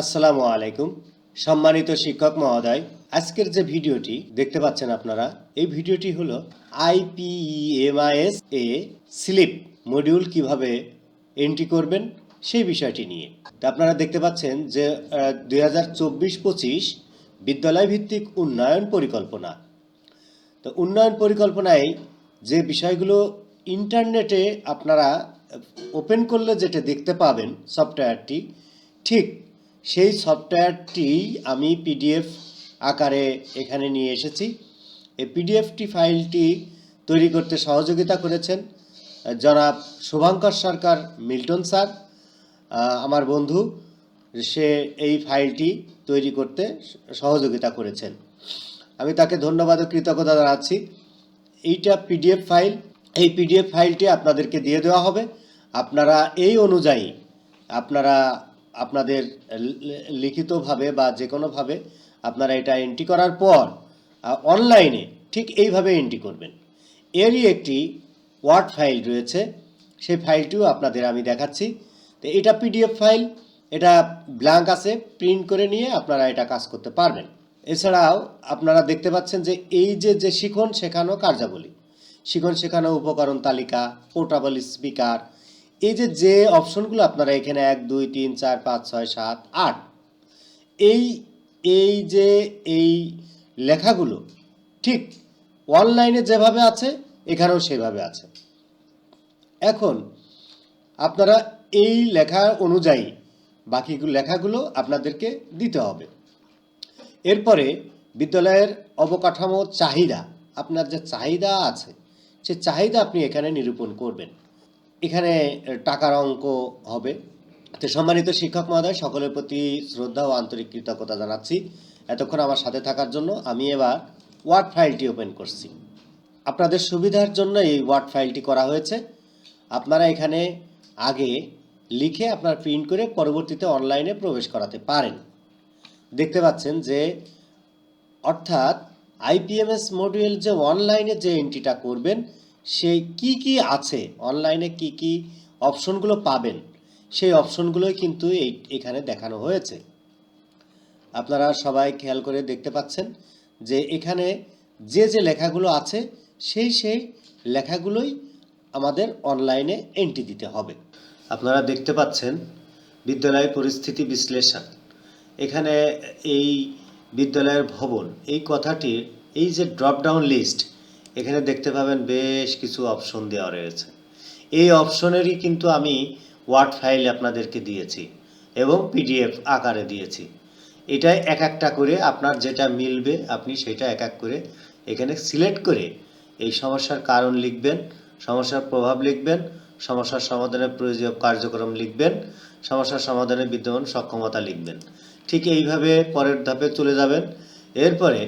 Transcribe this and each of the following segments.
আসসালামু আলাইকুম, সম্মানিত শিক্ষক মহোদয়। আজকের যে ভিডিওটি, দেখতে পাচ্ছেন আপনারা, এই ভিডিওটি হলো আইপিএমআইএস এ স্লিপ মডিউল কীভাবে এন্ট্রি করবেন, সেই বিষয়টি নিয়ে। তা আপনারা দেখতে পাচ্ছেন যে দুই হাজার চব্বিশ পঁচিশ বিদ্যালয় ভিত্তিক উন্নয়ন পরিকল্পনা। তো উন্নয়ন পরিকল্পনায় যে বিষয়গুলো ইন্টারনেটে আপনারা ওপেন করলে যেটা দেখতে পাবেন, সফটওয়্যারটি, ঠিক সেই সফটওয়্যারটি আমি পিডিএফ আকারে এখানে নিয়ে এসেছি। এই পিডিএফটি ফাইলটি তৈরি করতে সহযোগিতা করেছেন জনাব শুভঙ্কর সরকার মিল্টন স্যার। আমার বন্ধু, সে এই ফাইলটি তৈরি করতে সহযোগিতা করেছেন। আমি তাকে ধন্যবাদ ও কৃতজ্ঞতা জানাচ্ছি। এইটা পিডিএফ ফাইল, এই পিডিএফ ফাইলটি আপনাদেরকে দিয়ে দেওয়া হবে। আপনারা এই অনুযায়ী আপনারা আপনাদের লিখিতভাবে বা যে কোনোভাবে আপনারা এটা এন্ট্রি করার পর অনলাইনে ঠিক এইভাবে এন্ট্রি করবেন। এরই একটি ওয়ার্ড ফাইল রয়েছে। সেই ফাইলটিও আপনাদের আমি দেখাচ্ছি। তো এটা পিডিএফ ফাইল এটা ব্ল্যাঙ্ক আছে প্রিন্ট করে নিয়ে আপনারা এটা কাজ করতে পারবেন। এছাড়াও আপনারা দেখতে পাচ্ছেন যে এই যে যে শিখন শেখানো কার্যাবলী। শিখন শেখানো উপকরণ তালিকা পোর্টাবল স্পিকার এই যে যে অপশনগুলো আপনারা এখানে এক, দুই, তিন, চার, পাঁচ, ছয়, সাত, আট, এই এই যে, এই লেখাগুলো ঠিক অনলাইনে যেভাবে আছে, এখানেও সেভাবে আছে। এখন আপনারা এই লেখা অনুযায়ী বাকি লেখাগুলো আপনাদেরকে দিতে হবে। এরপরে বিদ্যালয়ের অবকাঠামো চাহিদা, আপনার যে চাহিদা আছে, সে চাহিদা আপনি এখানে নিরূপণ করবেন। এখানে টাকার অঙ্ক হবে। তো সম্মানিত শিক্ষক মহোদয়, সকলের প্রতি শ্রদ্ধা ও আন্তরিক কৃতজ্ঞতা জানাচ্ছি। এতক্ষণ আমার সাথে থাকার জন্য আমি এবার ওয়ার্ড ফাইলটি ওপেন করছি। আপনাদের সুবিধার জন্য এই ওয়ার্ড ফাইলটি করা হয়েছে। আপনারা এখানে আগে লিখে আপনার প্রিন্ট করে পরবর্তীতে অনলাইনে প্রবেশ করাতে পারেন। দেখতে পাচ্ছেন যে, অর্থাৎ আইপিএমএস মডিউল যে অনলাইনে যে এন্ট্রিটা করবেন সেই কি কি আছে? অনলাইনে কি কি অপশনগুলো পাবেন? সেই অপশনগুলোই কিন্তু এই, এখানে দেখানো হয়েছে। আপনারা সবাই খেয়াল করে দেখতে পাচ্ছেন যে এখানে যে যে লেখাগুলো আছে, সেই সেই লেখাগুলোই আমাদের অনলাইনে এন্ট্রি দিতে হবে। আপনারা দেখতে পাচ্ছেন বিদ্যালয় পরিস্থিতি বিশ্লেষণ। এখানে এই বিদ্যালয়ের ভবন, এই কথাটির, এই যে ড্রপ ডাউন লিস্ট এখানে দেখতে পাবেন বেশ কিছু অপশন দেওয়া রয়েছে। এই অপশনেরই কিন্তু আমি ওয়ার্ড ফাইল আপনাদেরকে দিয়েছি এবং পিডিএফ আকারে দিয়েছি। এটা এক একটা করে আপনার যেটা মিলবে, আপনি সেটা এক এক করে এখানে সিলেক্ট করে এই সমস্যার কারণ লিখবেন, সমস্যার প্রভাব লিখবেন, সমস্যার সমাধানের প্রয়োজনীয় কার্যক্রম লিখবেন, সমস্যার সমাধানের বিদ্যমান সক্ষমতা লিখবেন। ঠিক এইভাবে পরের ধাপে চলে যাবেন। এরপরে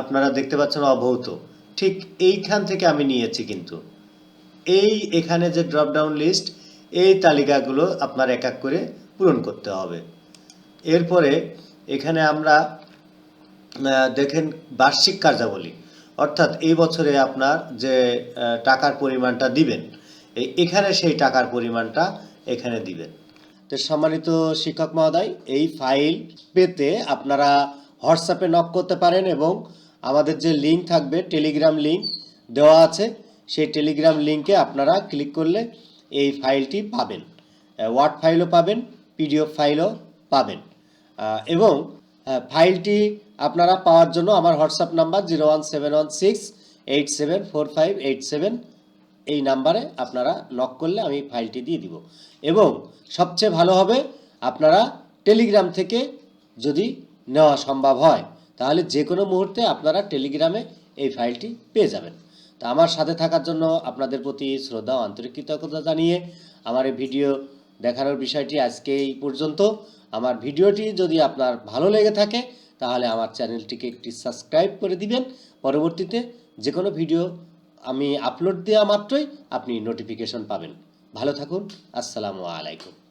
আপনারা দেখতে পাচ্ছেন অভৌত ঠিক এইখান থেকে আমি নিয়েছি কিন্তু। এই এখানে যে ড্রপডাউন লিস্ট এই তালিকাগুলো আপনার এক এক করে পূরণ করতে হবে। এরপরে এখানে আমরা দেখেন বার্ষিক কার্যাবলী। অর্থাৎ এই বছরে আপনার যে টাকার পরিমাণটা দিবেন এখানে সেই টাকার পরিমাণটা এখানে দিবেন। তো সম্মানিত শিক্ষক মহোদয়, এই ফাইল পেতে আপনারা হোয়াটসঅ্যাপে নক করতে পারেন এবং আমাদের যে লিঙ্ক থাকবে টেলিগ্রাম লিঙ্ক দেওয়া আছে, সেই টেলিগ্রাম লিঙ্কে আপনারা ক্লিক করলে এই ফাইলটি পাবেন। ওয়ার্ড ফাইলও পাবেন পিডিএফ ফাইলও পাবেন। এবং ফাইলটি আপনারা পাওয়ার জন্য আমার WhatsApp number zero one seven one six eight seven four five eight seven এই নাম্বারে আপনারা নক করলে আমি ফাইলটি দিয়ে দিব। এবং সবচেয়ে ভালো হবে, আপনারা টেলিগ্রাম থেকে যদি নেওয়া সম্ভব হয় তাহলে যে কোনো মুহূর্তে আপনারা টেলিগ্রামে এই ফাইলটি পেয়ে যাবেন। তা আমার সাথে থাকার জন্য আপনাদের প্রতি শ্রদ্ধা ও আন্তরিক কৃতজ্ঞতা জানিয়ে আমার এই ভিডিও দেখানোর বিষয়টি আজকে এই পর্যন্ত। আমার ভিডিওটি যদি আপনার ভালো লেগে থাকে, তাহলে আমার চ্যানেলটিকে একটি সাবস্ক্রাইব করে দিবেন। পরবর্তীতে যে কোনো ভিডিও আমি আপলোড দেওয়া মাত্রই আপনি নোটিফিকেশন পাবেন। ভালো থাকুন, আসসালামু আলাইকুম।